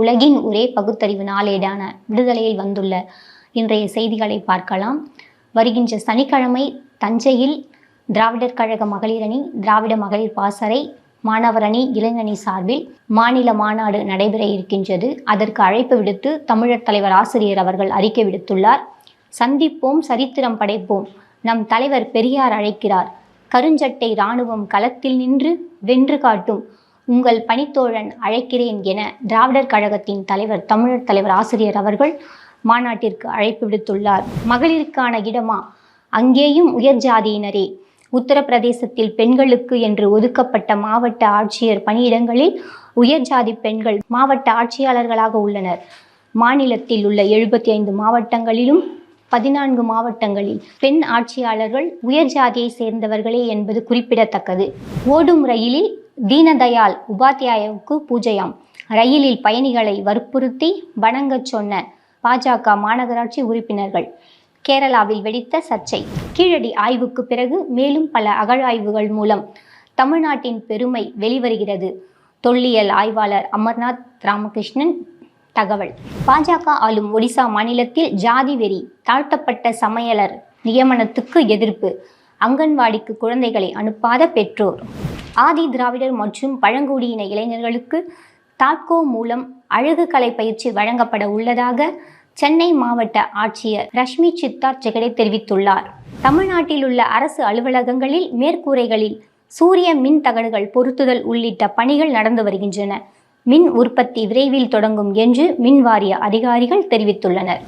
உலகின் ஒரே பகுத்தறிவு நாளேடான விடுதலையில் வந்துள்ள இன்றைய செய்திகளை பார்க்கலாம். வருகின்ற சனிக்கிழமை தஞ்சையில் திராவிடர் கழக மகளிர் அணி திராவிட மகளிர் பாசறை மாணவர் அணி இளைஞணி சார்பில் மாநில மாநாடு நடைபெற இருக்கின்றது. அதற்கு அழைப்பு விடுத்து தமிழர் தலைவர் ஆசிரியர் அவர்கள் அறிக்கை விடுத்துள்ளார். சந்திப்போம் சரித்திரம் படைப்போம் நம் தலைவர் பெரியார் அழைக்கிறார். கருஞ்சட்டை இராணுவம் களத்தில் நின்று வென்று காட்டும் உங்கள் பணித்தோழன் அழைக்கிறேன் என திராவிடர் கழகத்தின் தலைவர் தமிழர் தலைவர் ஆசிரியர் அவர்கள் மாநாட்டிற்கு அழைப்பு விடுத்துள்ளார். மகளிருக்கான இடமா? அங்கேயும் உயர் ஜாதியினரே. உத்தரப்பிரதேசத்தில் பெண்களுக்கு என்று ஒதுக்கப்பட்ட மாவட்ட ஆட்சியர் பணியிடங்களில் உயர் ஜாதி பெண்கள் மாவட்ட ஆட்சியாளர்களாக உள்ளனர். மாநிலத்தில் உள்ள எழுபத்தி ஐந்து மாவட்டங்களிலும் பதினான்கு மாவட்டங்களில் பெண் ஆட்சியாளர்கள் உயர் ஜாதியை சேர்ந்தவர்களே என்பது குறிப்பிடத்தக்கது. ஓடும் ரயிலில் தீனதயாள் உபாத்தியாயாவுக்கு பூஜையாம். ரயிலில் பயணிகளை வற்புறுத்தி வணங்கச் சொன்ன பாஜக மாநகராட்சி உறுப்பினர்கள். கேரளாவில் வெடித்த சர்ச்சை. கீழடி ஆய்வுக்கு பிறகு மேலும் பல அகழாய்வுகள் மூலம் தமிழ்நாட்டின் பெருமை வெளிவருகிறது. தொல்லியல் ஆய்வாளர் அமர்நாத் ராமகிருஷ்ணன் தகவல். பாஜக ஆளும் ஒடிசா மாநிலத்தில் ஜாதி வெறி தாழ்த்தப்பட்ட சமையலர் நியமனத்துக்கு எதிர்ப்பு. அங்கன்வாடிக்கு குழந்தைகளை அனுப்பாத பெற்றோர். ஆதி திராவிடர் மற்றும் பழங்குடியின இளைஞர்களுக்கு தாட்கோ மூலம் அழகுக்கலை பயிற்சி வழங்கப்பட உள்ளதாக சென்னை மாவட்ட ஆட்சியர் ரஷ்மி சித்தார் ஜெகடே தெரிவித்துள்ளார். தமிழ்நாட்டில் உள்ள அரசு அலுவலகங்களில் மேற்கூரைகளில் சூரிய மின் தகடுகள் பொருத்துதல் உள்ளிட்ட பணிகள் நடந்து வருகின்றன. மின் உற்பத்தி விரைவில் தொடங்கும் என்று மின் வாரிய அதிகாரிகள் தெரிவித்துள்ளனர்.